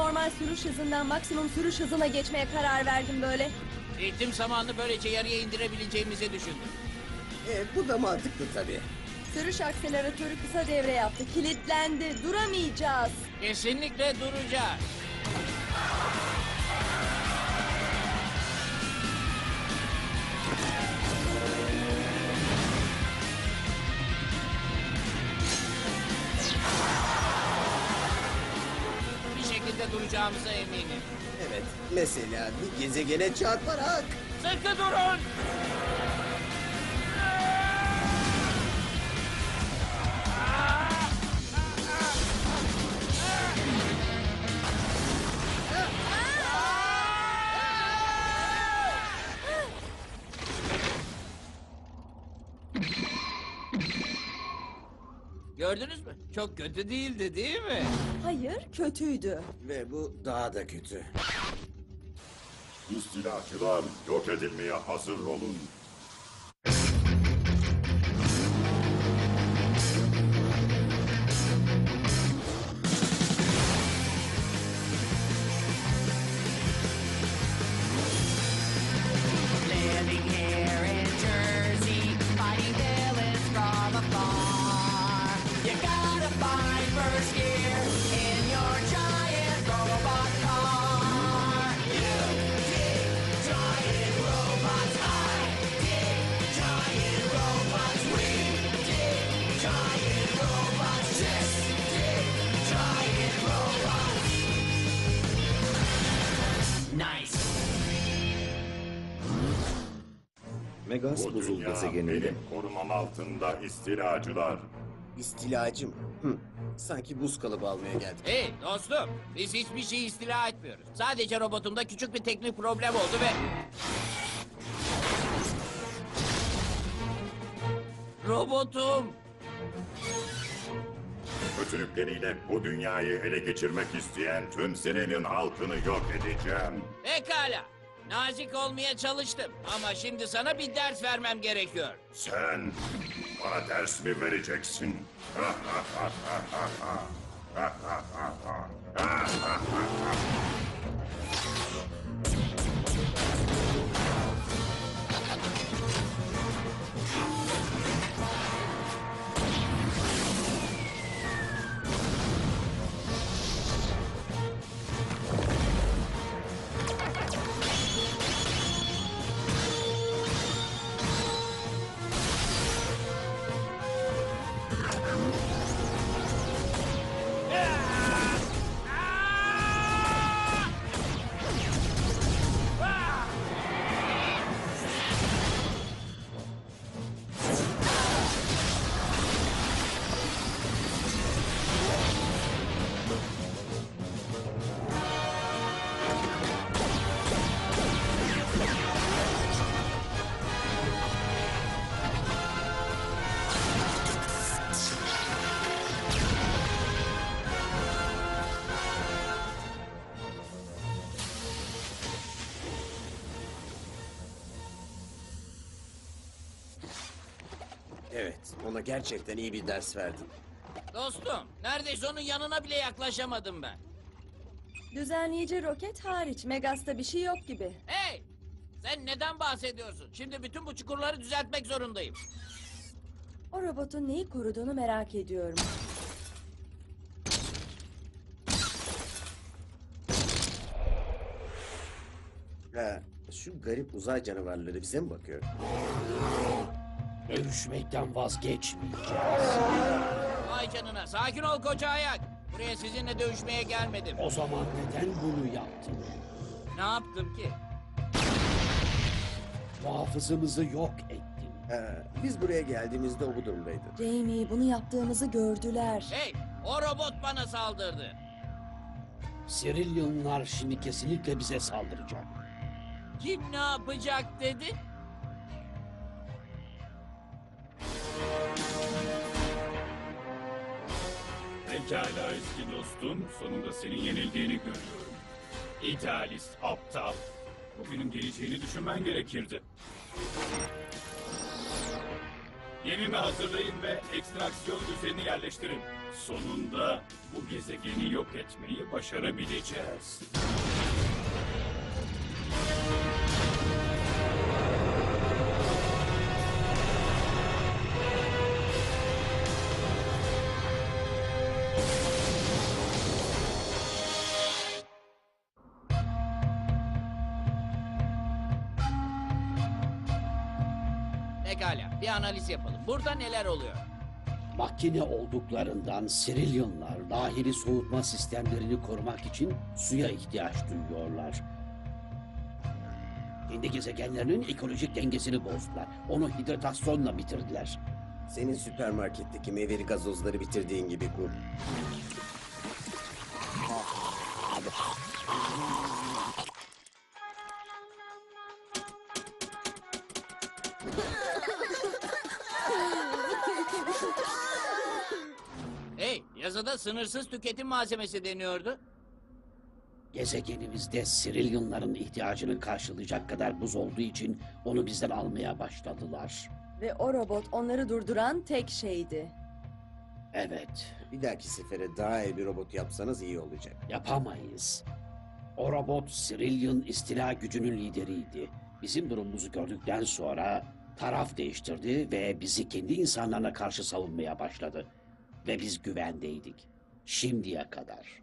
normal sürüş hızından maksimum sürüş hızına geçmeye karar verdim böyle. Eğitim zamanını böylece yarıya indirebileceğimizi düşündüm. E, bu da mantıklı tabii. Sürüş akseleratörü kısa devre yaptı. Kilitlendi. Duramayacağız. Kesinlikle duracağız. Şekilde duracağımıza eminim. Evet, mesela bir gezegene çarparak. Sıkı durun! Çok kötü değildi değil mi? Hayır, kötüydü. Ve bu daha da kötü. İstilacılar yok edilmeye hazır olun. Megas Bu buzul dünya gezegeninde benim korumam altında istilacılar. İstilacım. Hı. Sanki buz kalıbı almaya geldik. Hey dostum, biz hiçbir şey istila etmiyoruz. Sadece robotumda küçük bir teknik problem oldu ve... Robotum! Kötülükleriyle bu dünyayı ele geçirmek isteyen tüm senenin halkını yok edeceğim. Pekala. Nazik olmaya çalıştım ama şimdi sana bir ders vermem gerekiyor. Sen bana ders mi vereceksin? ona gerçekten iyi bir ders verdin. Dostum, neredeyse onun yanına bile yaklaşamadım ben. Düzenleyici roket hariç Megas'ta bir şey yok gibi. Hey! Sen neden bahsediyorsun? Şimdi bütün bu çukurları düzeltmek zorundayım. O robotun neyi koruduğunu merak ediyorum. Ha, şu garip uzay canavarları bize mi bakıyor? Dövüşmekten vazgeçmeyeceğiz. Vay canına, sakin ol koca ayak. Buraya sizinle dövüşmeye gelmedim. O zaman neden bunu yaptın? Ne yaptım ki? Muhafızımızı yok ettin. Ha, biz buraya geldiğimizde o bu durumdaydı. Jamie bunu yaptığımızı gördüler. Hey, o robot bana saldırdı. Sirilyanlar şimdi kesinlikle bize saldıracak. Kim ne yapacak dedi? Pekala eski dostum, sonunda senin yenildiğini görüyorum. İdealist, aptal. Bugünün geleceğini düşünmen gerekirdi. Yenini hazırlayın ve ekstraksiyon düzenini yerleştirin. Sonunda bu gezegeni yok etmeyi başarabileceğiz. Analiz yapalım. Burada neler oluyor? Makine olduklarından Sirilyonlar dahili soğutma sistemlerini korumak için suya ihtiyaç duyuyorlar. Kendi gezegenlerinin ekolojik dengesini bozdular. Onu hidratasyonla bitirdiler. Senin süpermarketteki meyveli gazozları bitirdiğin gibi Gur. Sınırsız tüketim malzemesi deniyordu. Gezegenimizde Sirilyonların ihtiyacını karşılayacak kadar buz olduğu için onu bizden almaya başladılar. Ve o robot onları durduran tek şeydi. Evet, Bir dahaki sefere daha iyi bir robot yapsanız iyi olacak. yapamayız. O robot Sirilyon istila gücünün lideriydi. Bizim durumumuzu gördükten sonra taraf değiştirdi ve bizi kendi insanlarına karşı savunmaya başladı. Ve biz güvendeydik. Şimdiye kadar.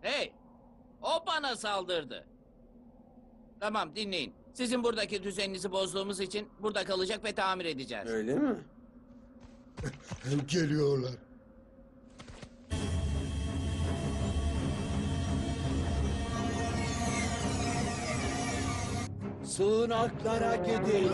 Hey o bana saldırdı. Tamam dinleyin. Sizin buradaki düzeninizi bozduğumuz için burada kalacak ve tamir edeceğiz. Öyle mi? Geliyorlar. Sığınaklara gidin.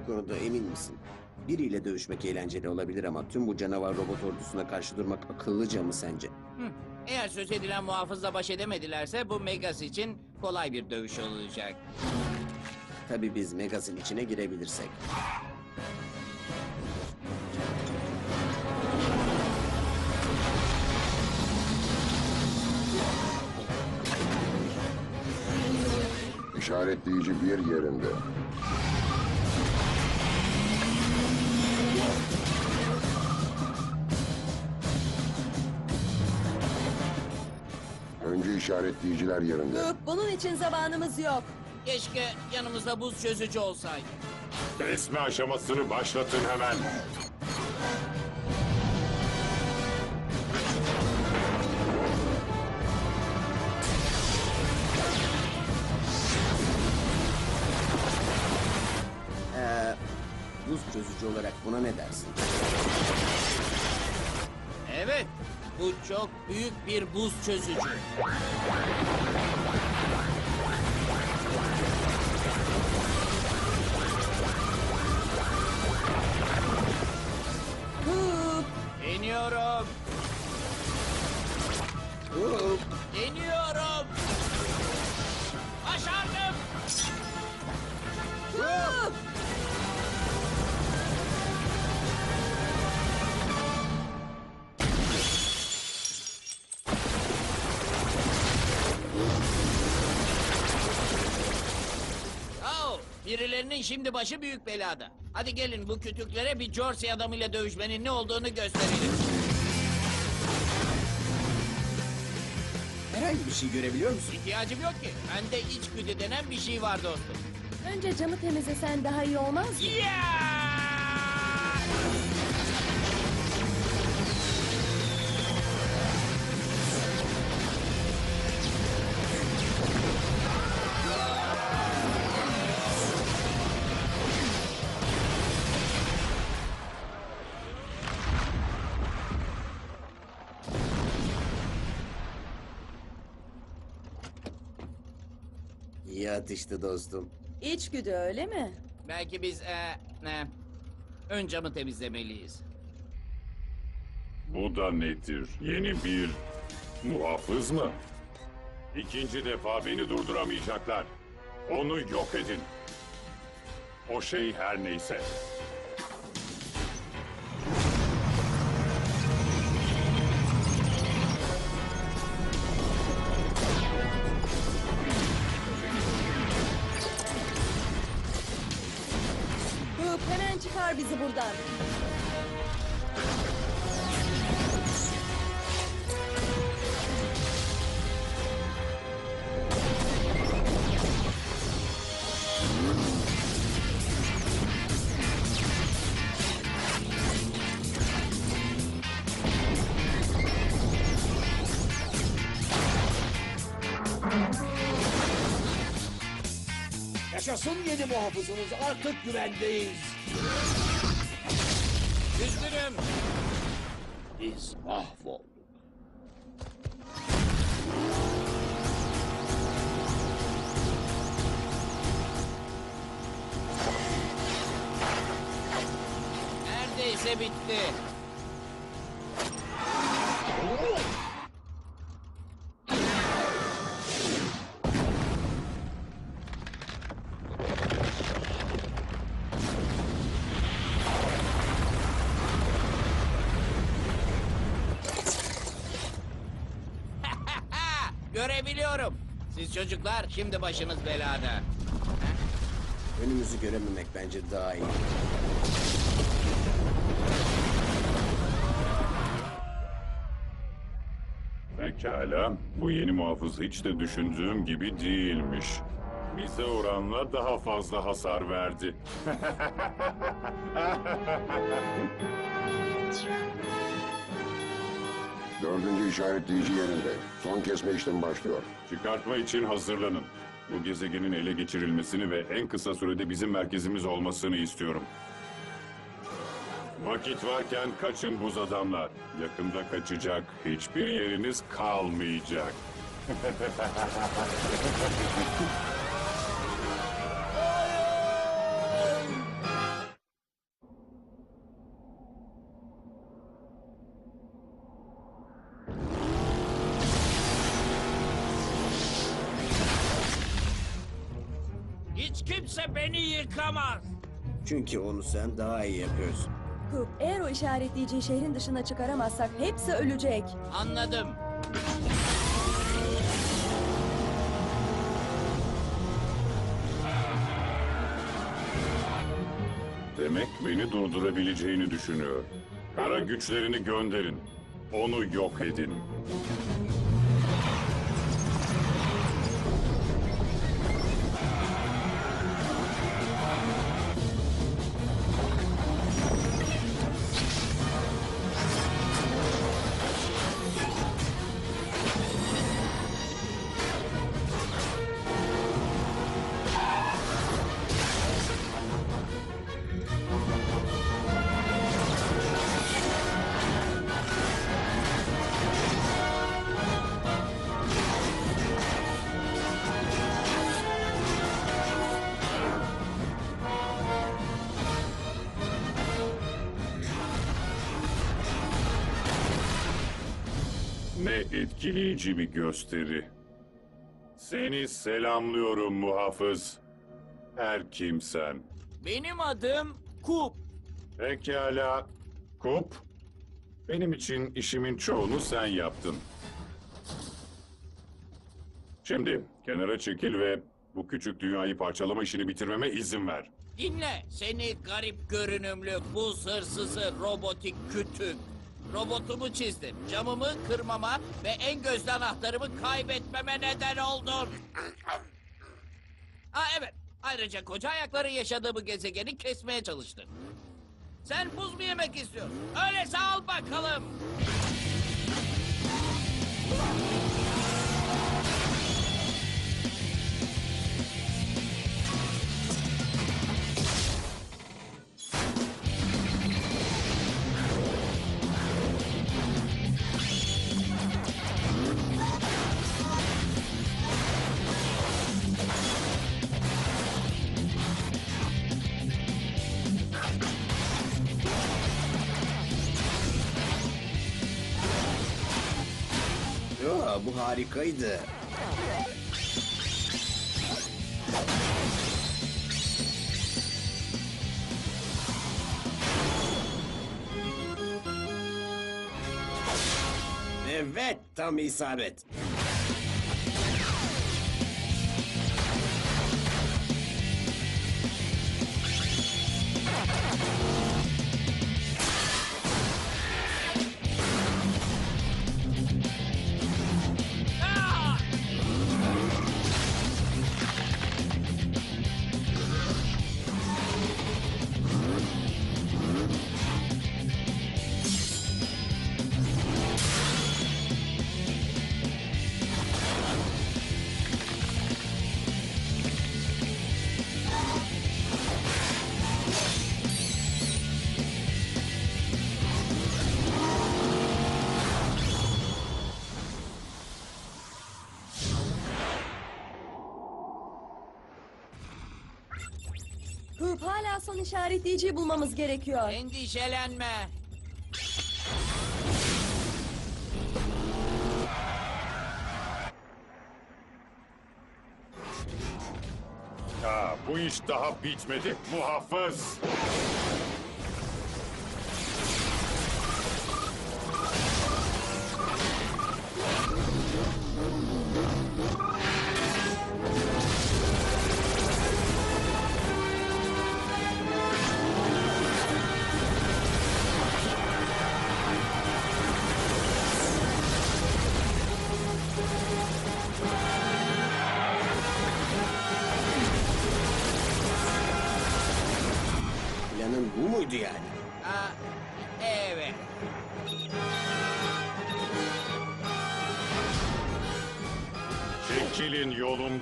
Bu konuda emin misin? Biriyle dövüşmek eğlenceli olabilir ama tüm bu canavar robot ordusuna karşı durmak akıllıca mı sence? Hı. Eğer söz edilen muhafızla baş edemedilerse bu Megas için kolay bir dövüş olacak. Tabii biz Megas'ın içine girebilirsek. İşaretleyici bir yerinde. İşaretleyiciler yerinde. Dur, bunun için zamanımız yok. Keşke yanımızda buz çözücü olsaydı. Kesme aşamasını başlatın hemen. Ee, buz çözücü olarak buna ne dersin? Evet, bu çok büyük bir buz çözücü. Gur, Deniyorum. Başardım. Birilerinin şimdi başı büyük belada. Hadi gelin bu kütüklere bir Jersey adamıyla dövüşmenin ne olduğunu gösterelim. herhangi bir şey görebiliyor musun? İhtiyacım yok ki. Bende içgüdü denen bir şey var dostum. Önce camı temizlesen daha iyi olmaz mı? Yeah! İyi atıştı dostum. İçgüdü öyle mi? Belki biz e, ne? Ön camı temizlemeliyiz. Bu da nedir? Yeni bir muhafız mı? İkinci defa beni durduramayacaklar. Onu yok edin. O şey her neyse. Buradan. Yaşasın yeni muhafızımız artık güvendeyiz. Üzgünüm. Biz mahvolduk. Neredeyse bitti. Görebiliyorum. Siz çocuklar şimdi başınız belada. Önümüzü görememek bence daha iyi. Pekala. Bu yeni muhafız hiç de düşündüğüm gibi değilmiş. Bize oranla daha fazla hasar verdi. Dördüncü işaretleyici yerinde. Son kesme işlemi başlıyor. Çıkartma için hazırlanın. Bu gezegenin ele geçirilmesini ve en kısa sürede bizim merkezimiz olmasını istiyorum. Vakit varken kaçın buz adamlar. Yakında kaçacak hiçbir yeriniz kalmayacak. Çünkü onu sen daha iyi yapıyorsun. Coop, eğer o işaretleyiciyi şehrin dışına çıkaramazsak hepsi ölecek. Anladım. Demek beni durdurabileceğini düşünüyor. Kara güçlerini gönderin. Onu yok edin. Ne etkileyici bir gösteri. Seni selamlıyorum muhafız. Her kimsen. Benim adım Kup. Pekala. Kup. Benim için işimin çoğunu sen yaptın. Şimdi kenara çekil ve bu küçük dünyayı parçalama işini bitirmeme izin ver. Dinle seni garip görünümlü buz hırsızı robotik kütük. Robotumu çizdim. Camımı kırmama ve en gözlü anahtarımı kaybetmeme neden oldun. Ha evet. Ayrıca koca ayakları yaşadığı gezegeni kesmeye çalıştın. Sen buz mu yemek istiyorsun? Öyleyse al bakalım. Bu harikaydı. Evet, tam isabet. Hıp hala son işaretleyiciyi bulmamız gerekiyor. Endişelenme. Ha, bu iş daha bitmedi. Muhafız.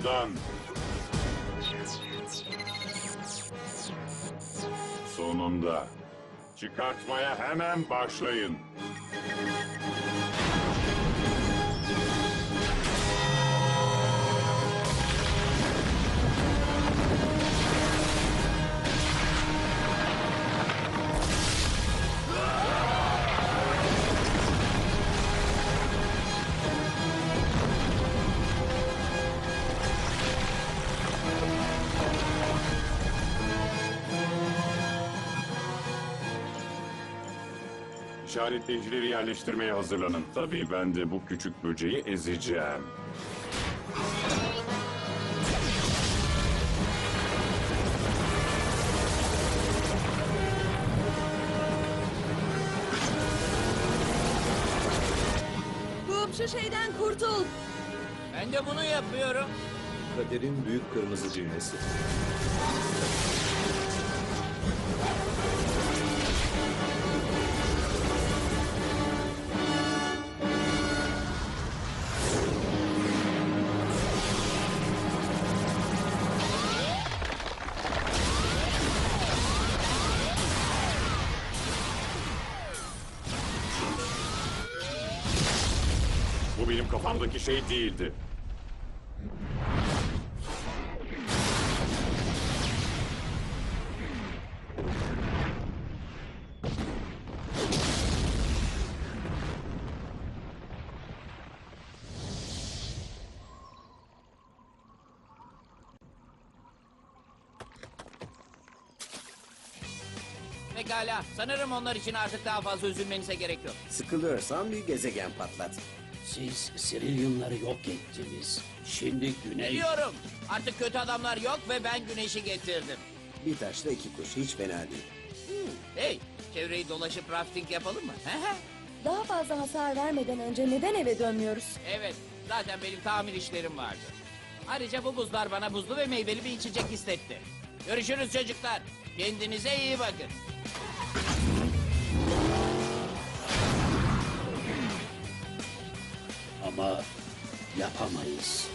Yolumdan. Sonunda. Çıkartmaya hemen başlayın. İşaretleyicileri yerleştirmeye hazırlanın. Tabii ben de bu küçük böceği ezeceğim. Hıp şu şeyden kurtul. Ben de bunu yapıyorum. Kaderin büyük kırmızı düğmesi. Kafamdaki şey değildi. Pekala. Sanırım onlar için artık daha fazla üzülmenize gerek yok. Sıkılıyorsan bir gezegen patlat. Siz Sirilyonları yok ettiniz. Şimdi Güney... Biliyorum. Artık kötü adamlar yok ve ben güneşi getirdim. Bir taşla iki kuş hiç fena değil. Hey, çevreyi dolaşıp rafting yapalım mı? He he. Daha fazla hasar vermeden önce neden eve dönmüyoruz? evet, zaten benim tamir işlerim vardı. Ayrıca bu buzlar bana buzlu ve meyveli bir içecek istetti. Görüşürüz çocuklar. Kendinize iyi bakın. Ama yapamayız.